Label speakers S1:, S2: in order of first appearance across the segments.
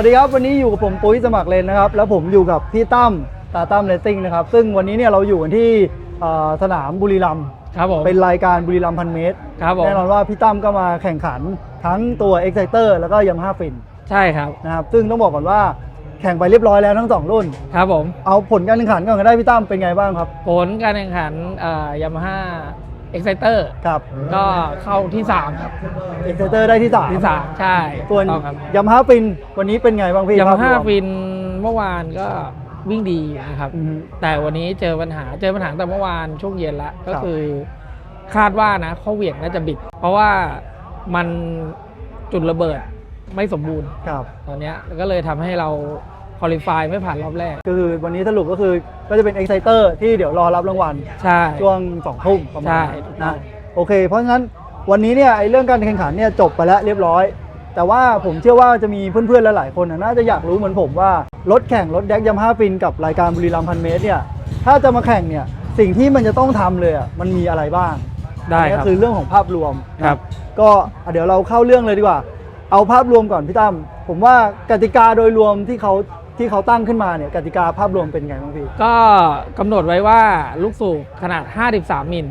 S1: สวัสดีครับ วันนี้อยู่กับผมปุ้ยสมัครเลนนะครับ แล้วผมอยู่กับพี่ตั้มตาตั้มเลสซิ่งนะครับ ซึ่งวันนี้เนี่ยเราอยู่กันที่เอ่อสนามบุรีรัมย์
S2: ครับผม
S1: เป็นรายการบุรีรัมย์พันเมตร
S2: ครับผม
S1: แน่นอนว่าพี่ตั้มก็มาแข่งขันทั้งตัว Exciter แล้วก็ย a ม a h a ฟิน
S2: ใช่ครับ
S1: นะครับ ซึ่งต้องบอกก่อนว่าแข่งไปเรียบร้อยแล้วทั้งสองรุ่น
S2: ครับผม
S1: เอาผลการแข่งขันก่อนก็ได้พี่ตั้มเป็นไงบ้างครับ
S2: ผลการแข่งขันยามาฮ่า เอ็กไซเตอร์
S1: ครับ
S2: ก็เข้าที่3ครับ
S1: Exciter ได้ที่สาม
S2: ที่3ใช่
S1: ส่วน
S2: ถูกต้องครับ
S1: ย a ม a h a ฟินวันนี้เป็นไงบ้างพี่
S2: ยามาฮ่า
S1: ภพรว
S2: ฟินเมื่อวานก็วิ่งดีนะครับ
S1: อือฮึ
S2: แต่วันนี้เจอปัญหาเจอปัญหาแต่เมื่อวานช่วงเย็นละก็
S1: ครับ
S2: คือคาดว่านะข้อเหวี่ยงน่าจะบิด เพราะว่ามันจุดระเบิดไม่สมบูรณ์
S1: ครับ
S2: ตอนเนี้ยก็เลยทำให้เรา คอลิฟายไม่ผ่านรอบแรก
S1: ก็คือวันนี้สรุปก็คือก็จะเป็น Exciter ที่เดี๋ยวรอรับรางวัล
S2: ใช่
S1: ช่วงสองทุ่มประมาณ
S2: ใช่
S1: นั้น
S2: ถูกต้อง
S1: นะโอเค เพราะฉะนั้นวันนี้เนี่ยไอ้เรื่องการแข่งขันเนี่ยจบไปแล้วเรียบร้อย แต่ว่าผมเชื่อว่าจะมีเพื่อนๆหลายๆคนนะน่าจะอยากรู้เหมือนผมว่ารถแข่งรถแดกยำห้าฟินกับรายการบุรีรัมย์พันเมตรเนี่ยถ้าจะมาแข่งเนี่ยสิ่งที่มันจะต้องทำเลยอะมันมีอะไรบ้าง
S2: ได้ค
S1: ก็
S2: รับ
S1: คือเรื่องของภาพรวมนะครับ ก็เดี๋ยวเราเข้าเรื่องเลยดีกว่า เอาภาพรวมก่อนพี่ตั้มผมว่ากติกาโดยรวมที่เขา ที่เขาตั้งขึ้นมาเนี่ยกติกาภาพรวมเป็นไงบ้างพี่
S2: ก็กำหนดไว้ว่าลูกสูบขนาด 53 มิล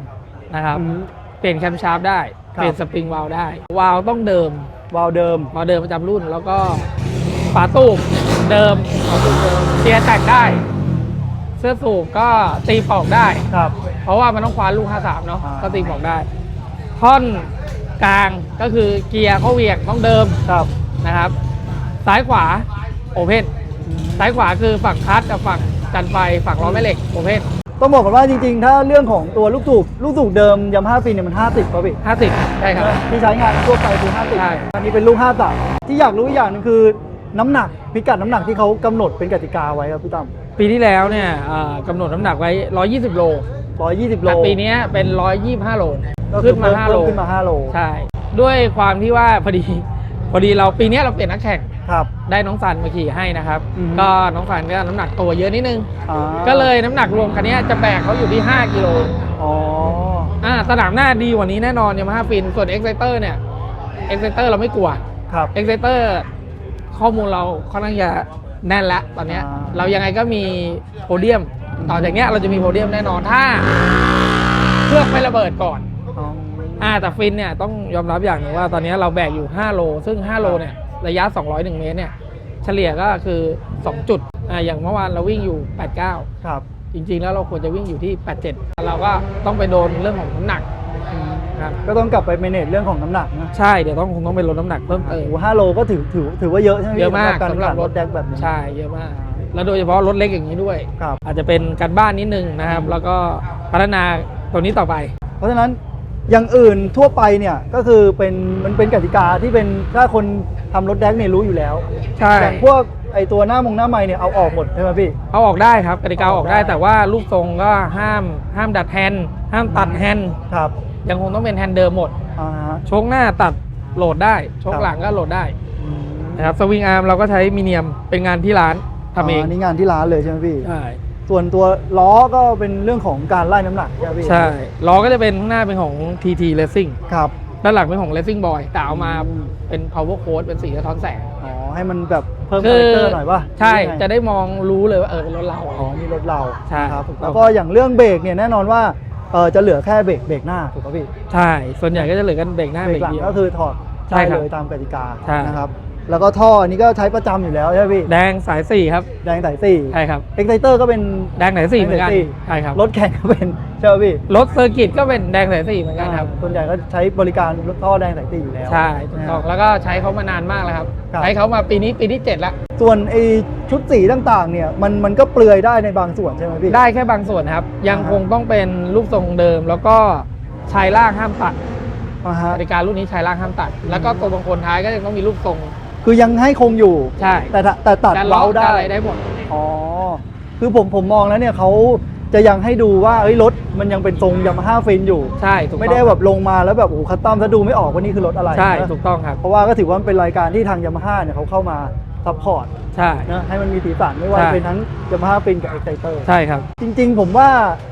S2: นะครับ
S1: อืม
S2: เปลี่ยนแคมชาร์ปได้
S1: ครับ
S2: เปลี่ยนสปริงวาลวได้ วาลวต้องเดิม
S1: วาล์วเดิม
S2: วาลวเดิมประจำรุ่น แล้วก็ฝาตูบเดิมฝาตูบเดิมเทียร์แต่งได้ เสื้อสูบก็ตีปอกได้
S1: ครับ
S2: เพราะว่ามันต้องคว้าลูก 53 เนาะ
S1: อ่า
S2: ก็ตีปอกได้ ท่อนกลางก็คือเกียร์เข้าเหวียงต้องเดิม
S1: ครับ
S2: นะครับ ซ้ายขวาโอเพน ซ้ายขวาคือฝั่งคลัตช์กับฝั่งกันไฟฝั่งล้อแม่เหล็กโอเพน
S1: ต้องบอกก่อนว่าจริงๆ ถ้าเรื่องของตัวลูกสูบลูกสูบเดิมยำห้าฟินเนี่ยมัน 50ป่ะพี่
S2: 50ใช่ครับ
S1: ที่ใช้งานทั่วไปคือ
S2: ใช่
S1: 50อันนี้เป็นลูก5ตับที่อยากรู้อีกอย่างหนึงคือน้ำหนักพิกัดน้ำหนักที่เขากำหนดเป็นกติกาไว้ครับพี่ตั้ม
S2: ปีที่แล้วเนี่ยเอ่อกำหนดน้ำหนักไว้ 120 โล
S1: 120 โล
S2: แต่ปีเนี้ยเป็น 125 โล
S1: ก็คือ
S2: ขึ้นมา 5 โล
S1: เพิ่ขึ้นมา 5 โล
S2: ใช่ ด้วยความที่ว่าพอดีพอดีเราปีเนี้ยเราเปลี่ยนนักแข่ง
S1: ครับ
S2: ได้น้องสันมาขี่ให้นะครับ
S1: อืม
S2: ก็น้องสันก็น้ำหนักตัวเยอะนิดนึง
S1: อ่า
S2: ก็เลยน้ำหนักรวมคันเนี้ยจะแบกเขาอยู่ที่ 5กิโล
S1: อ๋อ
S2: อ่าสนามหน้าดีกว่านี้แน่นอนยามาฮ่าฟินส่วน Exciter เนี่ย Exciter เราไม่กลัว
S1: ครับ
S2: Exciter ข้อมูลเราค่อนข้างจะแน่นแล้วตอนเนี้ย
S1: อ่า
S2: เรายังไงก็มีโพเดียม ต่อจากเนี้ยเราจะมีโพเดียมแน่นอนถ้าเครื่องไม่ระเบิดก่อน
S1: อ๋อ
S2: อ่าแต่ฟินเนี่ยต้องยอมรับอย่างหนึงว่าตอนเนี้ยเราแบกอยู่ 5 โล ซึ่ง 5 โลเนี่ย ระยะ 201 เมตรเนี่ยเฉลี่ยก็คือ 2 จุดอ่าอย่างเมื่อวานเราวิ่งอยู่ 89
S1: ครับ
S2: จริงๆ แล้วเราควรจะวิ่งอยู่ที่ 87 เราก็ต้องไปโดนเรื่องของน้ำหนัก
S1: อืม
S2: ครับ
S1: ก็ต้องกลับไปเมเนจเรื่องของน้ำหนักนะ
S2: ใช่เดี๋ยวต้องคงต้องไปลดน้ำหนักเพิ่มเติม
S1: โอ้โหห้าโลก็ถือถือถือว่าเยอะใช่ไหมพี่
S2: เยอะมาก
S1: สำหรับการ
S2: สำห
S1: ขั
S2: รั
S1: บบร
S2: ร
S1: ถ
S2: ถ
S1: แดกแบบนี้
S2: ใช่เยอะมาก แล้วโดยเฉพาะรถเล็กอย่างนี้ด้วย
S1: ครับ
S2: อาจจะเป็นการบ้านนิดนึงนะครับ แล้วก็พัฒนาตัวนี้ต่อไป
S1: เพราะฉะนั้น อย่างอื่นทั่วไปเนี่ยก็คือเป็นมันเป็นกติกาที่เป็นถ้าคนทำรถแดกเนี่ยรู้อยู่แล้ว
S2: ใช่
S1: อย่างพวกไอตัวหน้ามงหน้าไม้เนี่ยเอาออกหมดใช่ไหมพี่
S2: เอาออกได้ครับกติกาเอาออกได้
S1: เอาออกได้
S2: แต่ว่ารูปทรงก็ห้ามห้ามดัดแฮนด์ห้ามตัดแฮนด์
S1: ครับ
S2: ยังคงต้องเป็นแฮนด์เดิมหมด
S1: อ่าฮะ
S2: โชคหน้าตัดโหลดได้โชค
S1: ครับ
S2: หลังก็โหลดได้
S1: อืม
S2: นะครับสวิงอาร์มเราก็ใช้มีเนียมเป็นงานที่ร้านทำเอง
S1: นนี้งานที่ร้านเลยใช่ไหมพี่
S2: ใช่
S1: ส่วนตัวล้อก็เป็นเรื่องของการไล่น้ำหนักใช่ไหมพี่
S2: ใช่ล้อก็จะเป็นข้างหน้าเป็นของ TT Racing
S1: ครับ
S2: ด้านหลังเป็นของ Racing Boy แต่เอามา
S1: อืม
S2: เป็น power code เป็นสีสะท้อนแสง
S1: อ๋อ ให้มันแบบเพิ่ม
S2: คื
S1: คาแรคเตอร์หน่อยป่ะ
S2: ใช่
S1: หรือยังไง
S2: จะได้มองรู้เลยว่าเออเป็นรถเรา
S1: อ๋อนี่รถเรา
S2: ใช่
S1: ครับ
S2: ถูกต้อง
S1: แล้วก็อย่างเรื่องเบรกเนี่ยแน่นอนว่าเออจะเหลือแค่เบรกเบรกหน้าถูกป่ะพี่
S2: ใช่ ส่วนใหญ่ก็จะเหลือกันเบรกหน้า
S1: เบร
S2: เบร
S1: ก
S2: ก
S1: หลัง
S2: เดียว
S1: ก็คือถอด
S2: ใช่
S1: ได้
S2: ครับ
S1: เลยตามกติกา
S2: ใช่
S1: นะครับ แล้วก็ท่ออันนี้ก็ใช้ประจำอยู่แล้วใช่ไหมพี่
S2: แดงสายสี่ครับ
S1: แดงสายสี่
S2: ใช่ครับ
S1: เอ็กไซเตอร์ก็เป็น
S2: แดงสายสี่เหมือนกัน
S1: แดงสายสี่
S2: ใช่ครับ
S1: รถแข่งก็เป็นใช่ไหมพี่
S2: รถเซอร์กิตก็เป็นแดงสายสี่เหมือนกันครับ
S1: ส่วนใหญ่ก็ใช้บริการรถท่อแดงสายสี่อยู่แล้ว
S2: ใช่ถูก
S1: นะค
S2: ต้
S1: รั
S2: อบงแล้วก็ใช้เขามานานมากแล้วครับ
S1: ครับ
S2: ใช้เขามาปีนี้ปีที่7แล้ว
S1: ส่วนไอชุดสีต่างๆเนี่ยมันมันก็เปลือยได้ในบางส่วนใช่ไหมพี่
S2: ได้แค่บางส่วนครับ ยัง
S1: อ่าฮะ
S2: คงต้องเป็นรูปทรงเดิม แล้วก็ชายล่างห้ามตัด
S1: อ่าฮะ
S2: นาฬิการุ่นนี้ชายล่างห้ามตัด แล้วก็ตัวบางคนท้ายก็ยังต้องมีรูปทรง
S1: คือยังให้คงอยู่
S2: ใช่
S1: แต่ถ้าแต่ตัด
S2: การล็
S1: เว้า
S2: อก
S1: ได้
S2: อะไรได้หมด
S1: อ๋อ คือผมผมมองแล้วเนี่ยเขาจะยังให้ดูว่าเอ้ยรถมันยังเป็นทรงยามาฮ่าฟินอยู่
S2: ใช่ถูกต้อง
S1: ไม่ได้แบบลงมาแล้วแบบโอ้โหคัสตอมถ้าดูไม่ออกว่านี่คือรถอะไร
S2: ใช่
S1: นะ
S2: ถูกต้องครับ
S1: เพราะว่าก็ถือว่ามันเป็นรายการที่ทางยามาฮ่าเนี่ยเขาเข้ามาซัพพอร์ต
S2: ใช่
S1: นะให้มันมีสีสันไม่ว่า
S2: ใช่
S1: จะเป็นทั้งยามาฮ่าฟินกับเอ็กไซเตอร์
S2: ใช่ครับ
S1: จริงๆ ผมว่า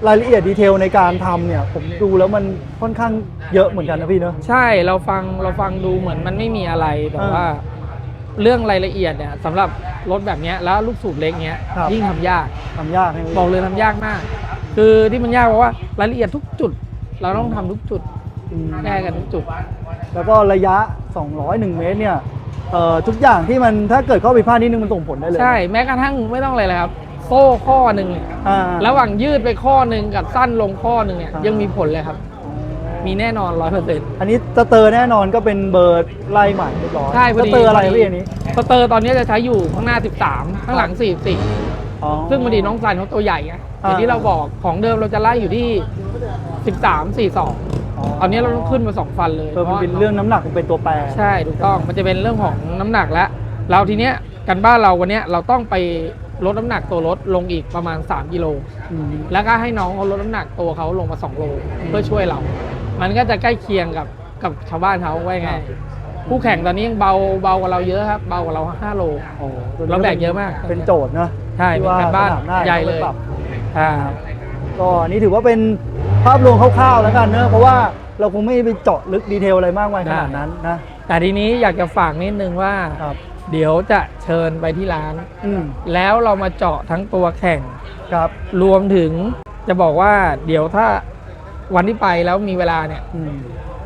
S1: รายละเอียดดีเทลในการทำเนี่ย ผมดูแล้วมันค่อนข้างเยอะเหมือนกันนะพี่เนอะ
S2: ใช่เราฟังเราฟังดูเหมือนมันไม่มีอะไรแต่
S1: อ่า
S2: ว่า เรื่องรายละเอียดเนี่ยสำหรับรถแบบเนี้ยแล้วลูกสูบเล็กเนี้ย
S1: ครับ
S2: ยิ่งทำยาก
S1: ทำยากให้
S2: บอกเลยทำยากมาก คือที่มันยากเพราะว่ารายละเอียดทุกจุด เราต้องทำทุกจุด
S1: อืม
S2: แก้กันทุกจุด
S1: แล้วก็ระยะ 201 เมตรเนี่ยเอ่อทุกอย่างที่มันถ้าเกิดข้อผิดพลาดนิดนึงมันส่งผลได้เลย
S2: ใช่แม้กระทั่งไม่ต้องอะไรเลยครับ โซ่ข้อหนึ่งเนี่ย
S1: อ่า
S2: ระหว่างยืดไปข้อหนึ่งกับสั้นลงข้อหนึ่งเนี่ย
S1: อ่ายั
S2: ยังมีผลเลยครับ มีแน่นอนร้อยเปอร์เซ็นต์
S1: อันนี้สเตอร์แน่นอนก็เป็นเบอร์ไล่ใหม่เรียบร้อย
S2: ใช่พอ
S1: ส
S2: ดี
S1: เตอร์อะไร
S2: พดี
S1: พี่อันนี้
S2: สเตอร์ตอนนี้จะใช้อยู่ข้างหน้า 13 ข้างหลัง
S1: อ๋อ
S2: 44 ซึ่งพอดีน้องซันเขาตัวใหญ่ไงอย่างที่เราบอกของเดิมเราจะไล่อยู่ที่ 13 42 ตอนนี้เราต้องขึ้นมา 2 ฟันเลย
S1: เออมันเป็นเรื่องน้ำหนักมันเป็นตัวแปร
S2: ใช่ถูกต้องมันจะเป็นเรื่องของน้ำหนักแล้วเราทีเนี้ยกันบ้านเราวันเนี้ยเราต้องไปลดน้ำหนักตัวรถลงอีกประมาณ 3 กิโล
S1: อืม
S2: แล้วก็ให้น้องเขาลดน้ำหนักตัวเขาลงมา 2 โล เพื่อช่วยเรา มันก็จะใกล้เคียงกับกับชาวบ้านเขาไว้ไงคู่แข่งตอนนี้ยังเบาเบากว่าเราเยอะครับ เบากว่าเรา5โล
S1: โอ้ตัวนี้
S2: เราแบกเยอะมาก
S1: เป็นโจทย์เนอะ
S2: ใช่
S1: ที่
S2: เป็นการบ้าน
S1: สมหน้
S2: ใหญ่เลย
S1: ต้องไปปรับ
S2: อ่า
S1: ก็อันนี้ถือว่าเป็นภาพรวมคร่าวๆแล้วกันเนอะเพราะว่าเราคงไม่ไปเจาะลึกดีเทลอะไรมากมายขนาดนั้นนะ
S2: แต่ทีนี้อยากจะฝากนิดนึงว่า
S1: ครับ
S2: เดี๋ยวจะเชิญไปที่ร้าน
S1: อืม
S2: แล้วเรามาเจาะทั้งตัวแข่ง
S1: ครับ
S2: รวมถึงจะบอกว่าเดี๋ยวถ้า วันที่ไปแล้วมีเวลาเนี่ย
S1: อืม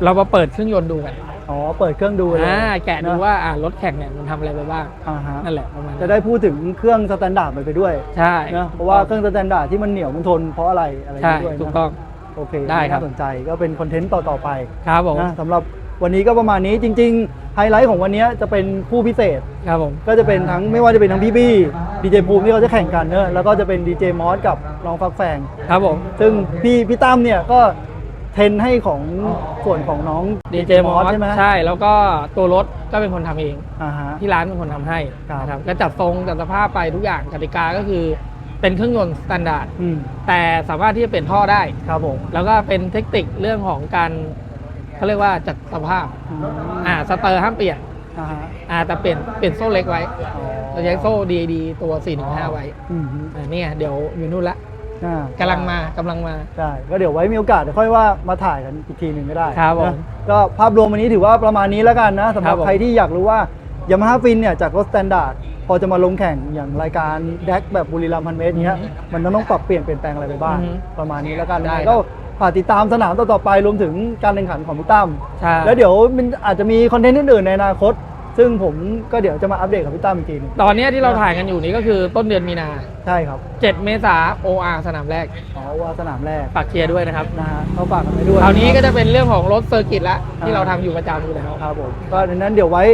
S2: เรามาเปิดเครื่องยนต์ดูกัน
S1: อ๋อ เปิดเครื่องดูเลย
S2: อ่าแกะดู
S1: น
S2: ว่าอ่ารถแข่งเนี่ยมันทำอะไรไปบ้าง
S1: อ่าฮะ
S2: นั่นแหละประมาณ
S1: จะ
S2: นั้น
S1: ได้พูดถึงเครื่องสแตนดาร์ดไปไปด้วย
S2: ใช่
S1: นะเพราะว่าเครื่องสแตนดาร์ดที่มันเหนียวมันทนเพราะอะไรอะไร
S2: ใช่
S1: ด้วย
S2: ถูก
S1: นะ
S2: ต้อง
S1: โอเค
S2: ได้ครับ
S1: น่าสนใจก็เป็นคอนเทนต์ต่อๆไป
S2: ครับผม
S1: นะสำหรับวันนี้ก็ประมาณนี้จริง ๆ ไฮไลท์ของวันนี้จะเป็นคู่พิเศษ
S2: ครับผม
S1: ก็จะเป็นทั้งไม่ว่าจะเป็นทั้งพี่บี้ ดีเจภูมิที่เขาจะแข่งกันเนอะแล้วก็จะเป็นดีเจมอสกับน้องฟักแฟง
S2: ครับผม
S1: ซึ่งพี่พี่ตั้มเนี่ยก็เทรนให้ของส่วนของน้อง
S2: ดีเจมอส
S1: ใช่ไหม
S2: ใช่ แล้วก็ตัวรถก็เป็นคนทำเอง
S1: อ่าฮะ
S2: ที่ร้านเป็นคนทำให้
S1: ครับ
S2: นะครับ ก็จัดทรงจัดสภาพไปทุกอย่างกติกาก็คือเป็นเครื่องยนต์สแตนดาร์ด
S1: อืม
S2: แต่สามารถที่จะเปลี่ยนท่อได้
S1: ครับผม
S2: แล้วก็เป็นเทคนิคเรื่องของการเขาเรียกว่าจัดสภาพ
S1: อืม
S2: อ่าสเตอร์ห้ามเปลี่ยน
S1: อ่าฮะ
S2: อ่าแต่เปลี่ยนเปลี่ยนโซ่เล็กไว้
S1: อ๋อ
S2: เราใช้โซ่ DAD ตัว 415 ไว้
S1: อืม
S2: อ่าเนี่ยเดี๋ยวอยู่นู่นละ
S1: อ่ากำ
S2: ลังมากำลังมา
S1: ได้ก็เดี๋ยวไว้มีโอกาสเดี๋ยวค่อยว่ามาถ่ายกันอีกทีหนึ่งก็ได้
S2: ครับผม
S1: นะก็ภาพรวมวันนี้ถือว่าประมาณนี้แล้วกันนะสำหรับ
S2: ครับผม
S1: ใครที่อยากรู้ว่ายามาฮ่าฟินเนี่ยจากรถสแตนดาร์ดพอจะมาลงแข่งอย่างรายการแดกแบบบุรีรัมย์พันเมตรเนี้ยมันต้องปรับเปลี่ยนเปลี่ยนแปลงอะไรไปบ้าง
S2: อือฮึ
S1: ประมาณนี้แล้วกัน
S2: ได้
S1: นะ
S2: ครับ
S1: ก็ฝากติดตามสนามต่อๆไปรวมถึงการแข่งขันของพี่ตั้ม
S2: ใช่
S1: แล้วเดี๋ยวมันอาจจะมีคอนเทนต์อื่นๆในอนาคต ซึ่งผมก็เดี๋ยวจะมาอัปเดตกับพี่ตั้มอีกทีหนึง
S2: ตอนเนี้ยที่เราถ่ายกันอยู่นี้ก็คือต้นเดือนมีนา
S1: ใช่ครับ
S2: 7 เมษา OR สนามแรก
S1: อ๋อว่าสนามแรก
S2: ฝากเชียร์ด้วยนะครับ
S1: นะฮะเขาฝากกันไปด้วย
S2: คราวนี้ก็จะเป็นเรื่องของรถเซอร์กิตละที่เราทำอยู่ประจำอยู่แล้ว
S1: ครับผมก็ดังนั้นเดี๋ยวไว้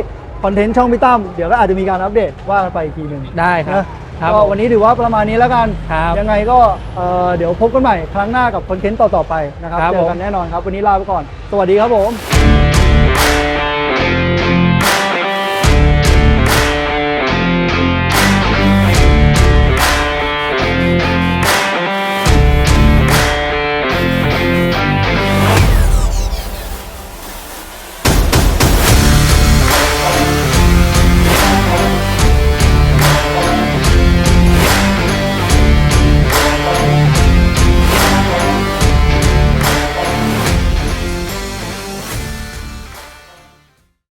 S1: คอนเทนต์ช่องพี่ตั้มเดี๋ยวก็อาจจะมีการอัปเดตว่ากันไปอีกทีหนึ่ง
S2: ได้ครับ
S1: นะครับก็
S2: ผม
S1: วันนี้ถือว่าประมาณนี้แล้วกัน
S2: ครับ
S1: ยังไงก็เอ่อเดี๋ยวพบกันใหม่ครั้งหน้ากับคอนเทนต์ต่อ ๆ ไปนะครับ
S2: ครับ
S1: เจอ
S2: ผ
S1: กัน
S2: ม
S1: แน่นอนครับ วันนี้ลาไปก่อน สวัสดีครับผม